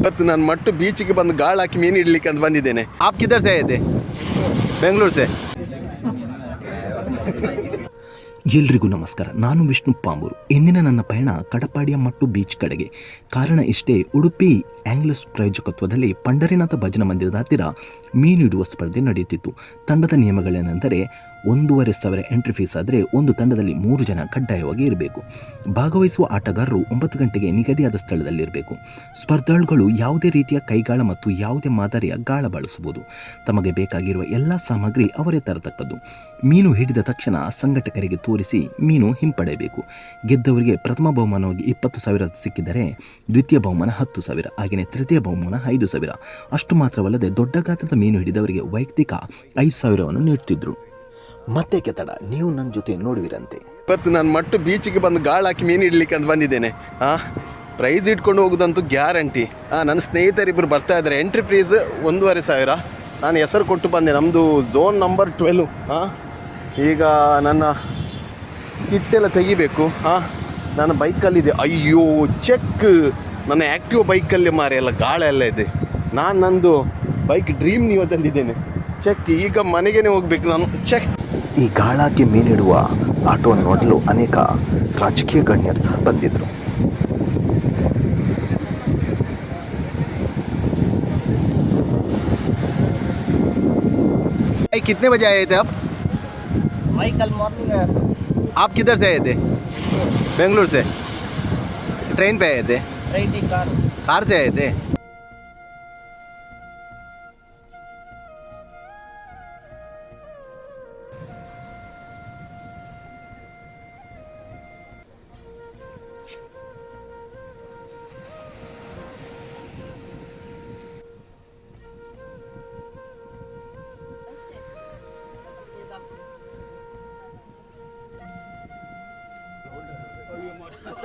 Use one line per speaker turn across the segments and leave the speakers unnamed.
ಇವತ್ತು ನಾನು ಮಟ್ಟು ಬೀಚಿಗೆ ಬಂದು ಗಾಳ ಹಾಕಿ ಮೀನು ಇಡ್ಲಿಕ್ಕೆ ಅಂತ ಬಂದಿದ್ದೇನೆ. ಆಪ್ ಕಿದರ್ ಸೇ ಇದೆ? ಬೆಂಗಳೂರು ಸೇ.
ಎಲ್ರಿಗೂ ನಮಸ್ಕಾರ. ನಾನು ವಿಷ್ಣು ಪಾಂಬೂರು. ಇಂದಿನ ನನ್ನ ಪಯಣ ಕಡಪಾಡಿಯ ಮಟ್ಟು ಬೀಚ್ ಕಡೆಗೆ. ಕಾರಣ ಇಷ್ಟೇ, ಉಡುಪಿ ಆಂಗ್ಲಸ್ ಪ್ರಾಯೋಜಕತ್ವದಲ್ಲಿ ಪಂಡರಿನಾಥ ಭಜನ ಮಂದಿರದ ಹತ್ತಿರ ಮೀನಿಡುವ ಸ್ಪರ್ಧೆ ನಡೆಯುತ್ತಿತ್ತು. ತಂಡದ ನಿಯಮಗಳೇನೆಂದರೆ ಒಂದೂವರೆ ಸಾವಿರ ಎಂಟ್ರಿ ಫೀಸ್ ಆದರೆ ಒಂದು ತಂಡದಲ್ಲಿ ಮೂರು ಜನ ಕಡ್ಡಾಯವಾಗಿ ಇರಬೇಕು. ಭಾಗವಹಿಸುವ ಆಟಗಾರರು ಒಂಬತ್ತು ಗಂಟೆಗೆ ನಿಗದಿಯಾದ ಸ್ಥಳದಲ್ಲಿರಬೇಕು ಸ್ಪರ್ಧಾಳುಗಳು ಯಾವುದೇ ರೀತಿಯ ಕೈಗಾಳ ಮತ್ತು ಯಾವುದೇ ಮಾದರಿಯ ಗಾಳ ಬಳಸಬಹುದು. ತಮಗೆ ಬೇಕಾಗಿರುವ ಎಲ್ಲ ಸಾಮಗ್ರಿ ಅವರೇ ತರತಕ್ಕದ್ದು. ಮೀನು ಹಿಡಿದ ತಕ್ಷಣ ಸಂಘಟಕರಿಗೆ ತೋರಿಸಿ ಮೀನು ಹಿಂಪಡೆಯಬೇಕು. ಗೆದ್ದವರಿಗೆ ಪ್ರಥಮ ಬಹುಮಾನವಾಗಿ ಇಪ್ಪತ್ತು ಸಾವಿರ ಸಿಕ್ಕಿದರೆ ದ್ವಿತೀಯ ಬಹುಮಾನ ಹತ್ತು ಸಾವಿರ, ಹಾಗೆಯೇ ತೃತೀಯ ಬಹುಮಾನ ಐದು ಸಾವಿರ. ಅಷ್ಟು ಮಾತ್ರವಲ್ಲದೆ ದೊಡ್ಡ ಗಾತ್ರದ ಮೀನು ಹಿಡಿದವರಿಗೆ ವೈಯಕ್ತಿಕ ಐದು ಸಾವಿರವನ್ನು ನೀಡ್ತಿದ್ರು. ಮತ್ತೆ ಕೆತ್ತಡ. ನೀವು ನನ್ನ ಜೊತೆ ನೋಡುವಿರಂತೆ.
ಇವತ್ತು ನಾನು ಮಟ್ಟು ಬೀಚಿಗೆ ಬಂದು ಗಾಳ ಹಾಕಿ ಮೀನು ಇಡ್ಲಿಕ್ಕೆ ಅಂತ ಬಂದಿದ್ದೇನೆ. ಹಾಂ ಪ್ರೈಸ್ ಇಟ್ಕೊಂಡು ಹೋಗೋದಂತೂ ಗ್ಯಾರಂಟಿ ಹಾಂ ನನ್ನ ಸ್ನೇಹಿತರಿಬ್ಬರು ಬರ್ತಾ ಇದ್ದಾರೆ ಎಂಟ್ರಿ ಪ್ರೈಸ್ ಒಂದೂವರೆ ಸಾವಿರ. ನಾನು ಹೆಸರು ಕೊಟ್ಟು ಬಂದೆ. ನಮ್ಮದು ಝೋನ್ ನಂಬರ್ ಟ್ವೆಲ್ವ್ ಹಾಂ ಈಗ ನನ್ನ ಕಿಟ್ಟೆಲ್ಲ ತೆಗಿಬೇಕು. ಹಾಂ ನನ್ನ ಬೈಕಲ್ಲಿದೆ. ಅಯ್ಯೋ ಚೆಕ್ ನನ್ನ ಆ್ಯಕ್ಟಿವ್ ಬೈಕಲ್ಲಿ ಮಾರಿ ಎಲ್ಲ ಗಾಳ ಎಲ್ಲ ಇದೆ. ನಾನು ನಂದು ಬೈಕ್ ಡ್ರೀಮ್ ನೀವು ತಂದಿದ್ದೇನೆ. ಚೆಕ್ ಈಗ ಮನೆಗೇನೆ ಹೋಗ್ಬೇಕು ನಾನು. ಚೆಕ್
ಈ ಗಾಳಾಕಿ ಮೀನಿಡುವ ಆಟೋವನ್ನು ನೋಡಲು ಅನೇಕ ರಾಜಕೀಯ ಗಣ್ಯರು ಸಹ ಬಂದಿದ್ದರು
भाई कितने बजे आए थे आप
भाई कल मॉर्निंग आया था
आप किधर से आए थे बेंगलुरु से ट्रेन पे आए थे
ट्रेन की कार
कार से आए थे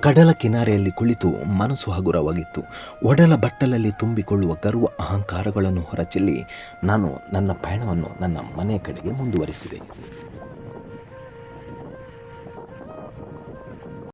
ಕಡಲ ಕಿನಾರೆಯಲ್ಲಿ ಕುಳಿತು ಮನಸ್ಸು ಹಗುರವಾಗಿತ್ತು. ಒಡಲ ಬಟ್ಟಲಲ್ಲಿ ತುಂಬಿಕೊಳ್ಳುವ ಗರ್ವ ಅಹಂಕಾರಗಳನ್ನು ಹೊರಚೆಲ್ಲಿ ನಾನು ನನ್ನ ಪಯಣವನ್ನು ನನ್ನ ಮನೆ ಕಡೆಗೆ ಮುಂದುವರಿಸಿದೆ.